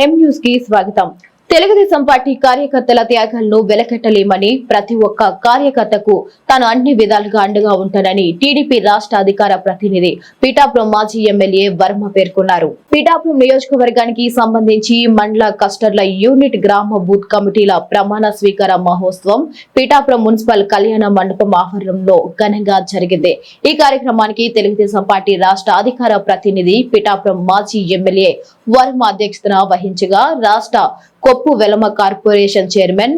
ఎం న్యూస్కి స్వాగతం. తెలుగుదేశం పార్టీ కార్యకర్తల త్యాగాలను వెలకెట్టలేమని ప్రతి ఒక్క కార్యకర్తకు తాను అన్ని విధాలుగా అండగా ఉంటానని టీడీపీ రాష్ట్ర అధికార ప్రతినిధి పిఠాపురం మాజీ ఎమ్మెల్యే వర్మ పేర్కొన్నారు. పిఠాపురం నియోజకవర్గానికి సంబంధించి మండల కస్టర్ల యూనిట్ గ్రామ బూత్ కమిటీల ప్రమాణ స్వీకార మహోత్సవం పిఠాపురం మున్సిపల్ కళ్యాణ మండపం ఆవరణంలో ఘనంగా జరిగింది. ఈ కార్యక్రమానికి తెలుగుదేశం పార్టీ రాష్ట్ర అధికార ప్రతినిధి పిఠాపురం మాజీ ఎమ్మెల్యే వర్మ అధ్యక్షతన వహించగా రాష్ట్ర కొప్పు వెలమ కార్పొరేషన్ చైర్మన్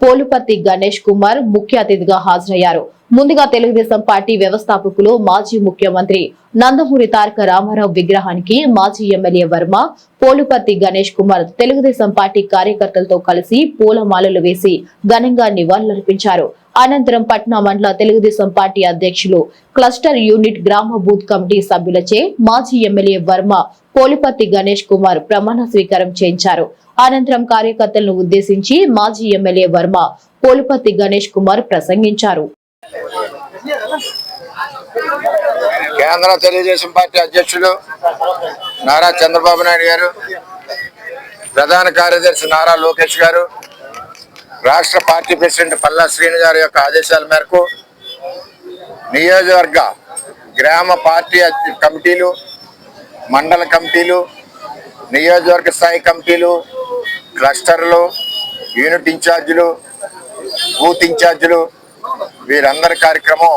పోలుపతి గణేష్ కుమార్ ముఖ్య అతిథిగా హాజరయ్యారు. ముందుగా తెలుగుదేశం పార్టీ వ్యవస్థాపకులు మాజీ ముఖ్యమంత్రి నందమూరి తారక రామారావు విగ్రహానికి మాజీ ఎమ్మెల్యే వర్మ పోలుపర్తి గణేష్ కుమార్ తెలుగుదేశం పార్టీ కార్యకర్తలతో కలిసి పూలమాలలు వేసి ఘనంగా నివాళులర్పించారు. అనంతరం పట్నా మండల తెలుగుదేశం పార్టీ అధ్యక్షులు క్లస్టర్ యూనిట్ గ్రామ బూత్ కమిటీ సభ్యులచే మాజీ ఎమ్మెల్యే వర్మ పోలుపర్తి గణేష్ కుమార్ ప్రమాణ స్వీకారం చేయించారు. అనంతరం కార్యకర్తలను ఉద్దేశించి మాజీ ఎమ్మెల్యే వర్మ పోలుపర్తి గణేష్ కుమార్ ప్రసంగించారు. కేంద్ర తెలుగుదేశం పార్టీ అధ్యక్షులు నారా చంద్రబాబు నాయుడు గారు ప్రధాన కార్యదర్శి నారా లోకేష్ గారు రాష్ట్ర పార్టీ ప్రెసిడెంట్ పల్లా శ్రీను గారి యొక్క ఆదేశాల మేరకు నియోజకవర్గ గ్రామ పార్టీ కమిటీలు మండల కమిటీలు నియోజకవర్గ స్థాయి కమిటీలు క్లస్టర్లు యూనిట్ ఇన్ఛార్జీలు బూత్ ఇన్ఛార్జీలు వీరందరి కార్యక్రమం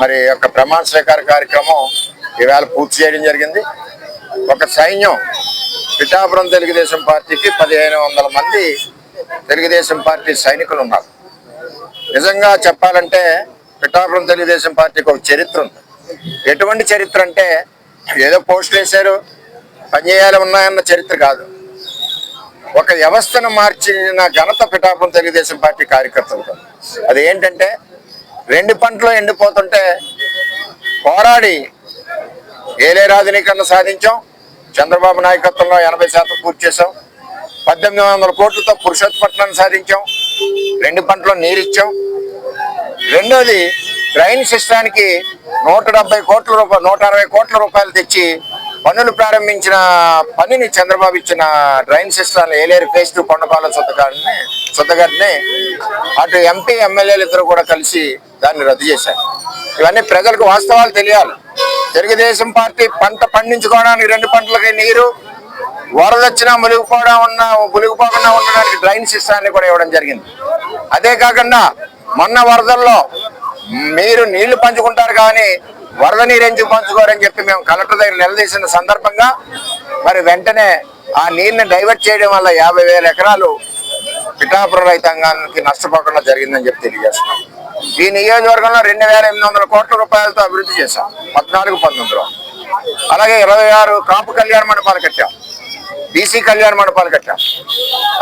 మరి యొక్క ప్రమాణ స్వీకార కార్యక్రమం ఈవేళ పూర్తి చేయడం జరిగింది. ఒక సైన్యం పిఠాపురం తెలుగుదేశం పార్టీకి పదిహేను వందల మంది తెలుగుదేశం పార్టీ సైనికులు ఉన్నారు. నిజంగా చెప్పాలంటే పిఠాపురం తెలుగుదేశం పార్టీకి ఒక చరిత్ర ఉంది. ఎటువంటి చరిత్ర అంటే ఏదో పోస్టులు వేశారు పనిచేయాలి ఉన్నాయన్న చరిత్ర కాదు. ఒక వ్యవస్థను మార్చిన ఘనత పిఠాపురం తెలుగుదేశం పార్టీ కార్యకర్తలు అది ఏంటంటే రెండు పంటలు ఎండిపోతుంటే పోరాడి ఏలే రాజనీకరణ సాధించాం. చంద్రబాబు నాయకత్వంలో ఎనభై శాతం పూర్తి చేసాం పద్దెనిమిది వందల కోట్లతో పురుషోత్పట్నాన్ని సాధించాం. రెండు పంటలో నీరిచ్చాం. రెండోది డ్రైన్ సిస్టానికి నూట డెబ్బై కోట్ల రూపాయలు నూట అరవై కోట్ల రూపాయలు తెచ్చి పనులు ప్రారంభించిన పనిని చంద్రబాబు ఇచ్చిన డ్రైన్ సిస్టాన్ని ఏలేరు ఫేస్ టు కొండపాల సుద్దగారిని సుద్దగారిని అటు ఎంపీ ఎమ్మెల్యేలు ఇద్దరు కూడా కలిసి దాన్ని రద్దు చేశారు. ఇవన్నీ ప్రజలకు వాస్తవాలు తెలియాలి. తెలుగుదేశం పార్టీ పంట పండించుకోవడానికి రెండు పంటలకి నీరు వరదొచ్చినా మునిగిపోవడం ఉన్న మునిగిపోకుండా ఉండడానికి డ్రైన్ సిస్టాన్ని కూడా ఇవ్వడం జరిగింది. అదే కాకుండా మొన్న వరదల్లో మీరు నీళ్ళు పంచుకుంటారు కానీ వరద నీరు ఎందుకు పంచుకోరని చెప్పి మేము కలెక్టర్ దగ్గర నిలదీసిన సందర్భంగా మరి వెంటనే ఆ నీరుని డైవర్ట్ చేయడం వల్ల యాభై వేల ఎకరాలు పిఠాపురం రైతాంగానికి నష్టపోకుండా జరిగిందని చెప్పి తెలియజేస్తున్నాం. ఈ నియోజకవర్గంలో రెండు వేల ఎనిమిది వందల కోట్ల రూపాయలతో అభివృద్ధి చేశాం. పద్నాలుగు పంతొమ్మిదిలో. అలాగే ఇరవై ఆరు కాపు కళ్యాణ మండపాలు కట్టాం. బీసీ కళ్యాణ మండపాలు కట్టాం.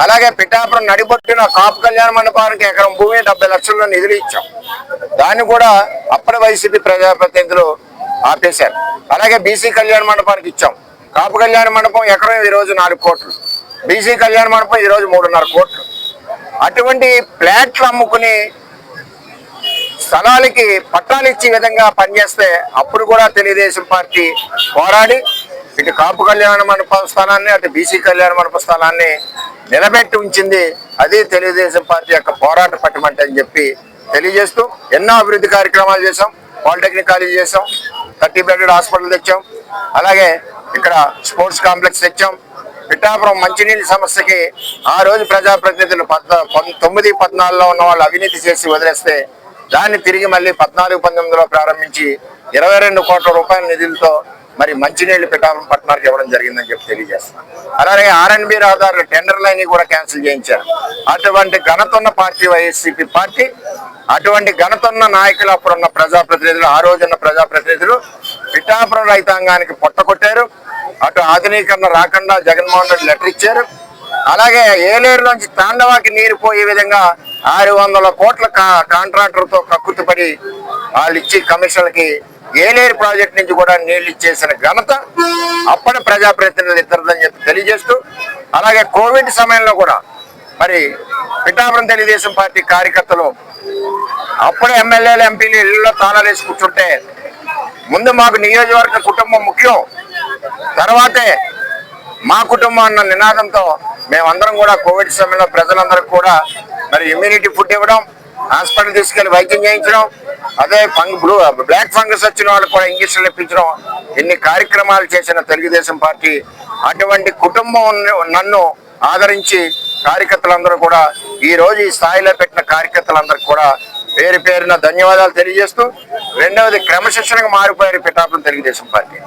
అలాగే పిఠాపురం నడిబొట్టిన కాపు కళ్యాణ మండపానికి ఎకరం భూమి డెబ్బై లక్షల్లో నిధులు ఇచ్చాం. దాన్ని కూడా అప్పటి వైసీపీ ప్రజాప్రతినిధులు ఆపేశారు. అలాగే బీసీ కళ్యాణ మండపానికి ఇచ్చాం. కాపు కళ్యాణ మండపం ఎకరం ఈ రోజు నాలుగు కోట్లు. బీసీ కళ్యాణ మండపం ఈరోజు మూడున్నర కోట్లు. అటువంటి ప్లాట్లు అమ్ముకుని స్థలాలకి పట్టాలు ఇచ్చే విధంగా పనిచేస్తే అప్పుడు కూడా తెలుగుదేశం పార్టీ పోరాడి ఇటు కాపు కళ్యాణ మండప స్థానాన్ని అటు బీసీ కళ్యాణ మండప స్థానాన్ని నిలబెట్టి ఉంచింది. అది తెలుగుదేశం పార్టీ యొక్క పోరాట పట్టుమంట అని చెప్పి తెలియజేస్తూ ఎన్నో అభివృద్ధి కార్యక్రమాలు చేశాం. పాలిటెక్నిక్ కాలేజ్ చేసాం థర్టీ బెడెడ్ హాస్పిటల్ తెచ్చాం. అలాగే ఇక్కడ స్పోర్ట్స్ కాంప్లెక్స్ తెచ్చాం. పిఠాపురం మంచినీళ్ళ సమస్యకి ఆ రోజు ప్రజాప్రతినిధులు పం- తొమ్మిది పద్నాలుగులో ఉన్న వాళ్ళు అవినీతి చేసి వదిలేస్తే దాన్ని తిరిగి మళ్ళీ పద్నాలుగు పంతొమ్మిదిలో ప్రారంభించి ఇరవై రెండు కోట్ల రూపాయల నిధులతో మరి మంచినీళ్ళు పిఠాపురం పట్టణానికి ఇవ్వడం జరిగిందని చెప్పి తెలియజేస్తున్నాను అలాగే ఆర్ఎన్బి రహదారులు టెండర్ లైన్ కూడా క్యాన్సిల్ చేయించారు. అటువంటి ఘనతున్న పార్టీ వైఎస్సీపీ పార్టీ అటువంటి ఘనతున్న నాయకులు అప్పుడున్న ప్రజాప్రతినిధులు ఆ రోజున్న ప్రజాప్రతినిధులు పిఠాపురం రైతాంగానికి పొట్టకొట్టారు అటు ఆధునీకరణ రాకుండా జగన్మోహన్ రెడ్డి లెటర్ ఇచ్చారు. అలాగే ఏలేరు నుంచి తాండవాకి నీరు పోయే విధంగా ఆరు వందల కోట్ల కా- కాంట్రాక్టర్ కక్కుతుపడి వాళ్ళు ఇచ్చి కమిషన్లకి ఏలేరు ప్రాజెక్ట్ నుంచి కూడా నీళ్ళు ఇచ్చేసిన ఘనత అప్పటి ప్రజాప్రతినిధులు ఇద్దరిదని చెప్పి తెలియజేస్తూ అలాగే కోవిడ్ సమయంలో కూడా మరి పిఠాపురం తెలుగుదేశం పార్టీ కార్యకర్తలు అప్పుడే ఎమ్మెల్యేలు ఎంపీలు ఇళ్ళలో తాళాలేసి కూర్చుంటే ముందు మాకు నియోజకవర్గ కుటుంబం ముఖ్యం. తర్వాతే మా కుటుంబం అన్న నినాదంతో మేమందరం కూడా కోవిడ్ సమయంలో ప్రజలందరికీ కూడా మరి ఇమ్యూనిటీ ఫుడ్ ఇవ్వడం హాస్పిటల్ తీసుకెళ్ళి వైద్యం చేయించడం అదే ఫంగ్ బ్లూ బ్లాక్ ఫంగస్ వచ్చిన వాళ్ళు కూడా ఇంజక్షన్లు ఇప్పించడం ఎన్ని కార్యక్రమాలు చేసిన తెలుగుదేశం పార్టీ అటువంటి కుటుంబం నన్ను ఆదరించి కార్యకర్తలందరూ కూడా ఈ రోజు ఈ స్థాయిలో పెట్టిన కార్యకర్తలందరూ కూడా పేరు పేరున ధన్యవాదాలు తెలియజేస్తూ రెండవది క్రమశిక్షణగా మారిపోయారు పిఠాపురం తెలుగుదేశం పార్టీ.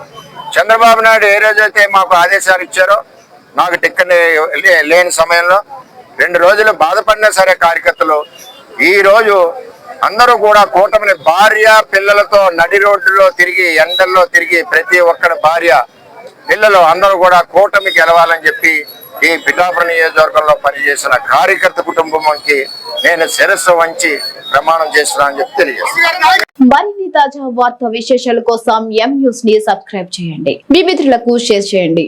చంద్రబాబు నాయుడు ఏ రోజైతే మాకు ఆదేశాలు ఇచ్చారో నాకు టిక్కెట్ లేని సమయంలో రెండు రోజులు బాధపడినా సరే కార్యకర్తలు ఈరోజు అందరూ కూడా కూటమిని భార్య పిల్లలతో నడి రోడ్డులో తిరిగి ఎండల్లో తిరిగి ప్రతి ఒక్కరి భార్య పిల్లలు అందరూ కూడా కూటమి గెలవాలని చెప్పి ఈ పిఠాపురం నియోజకవర్గంలో పనిచేసిన కార్యకర్త కుటుంబంకి నేను శిరస్సు వంచి ప్రమాణం చేస్తున్నా అని చెప్పి తెలియజేస్తున్నాను మరిన్ని తాజా వార్త విశేషాల కోసం ఎం న్యూస్ని సబ్స్క్రైబ్ చేయండి. మీ మిత్రులకు షేర్ చేయండి.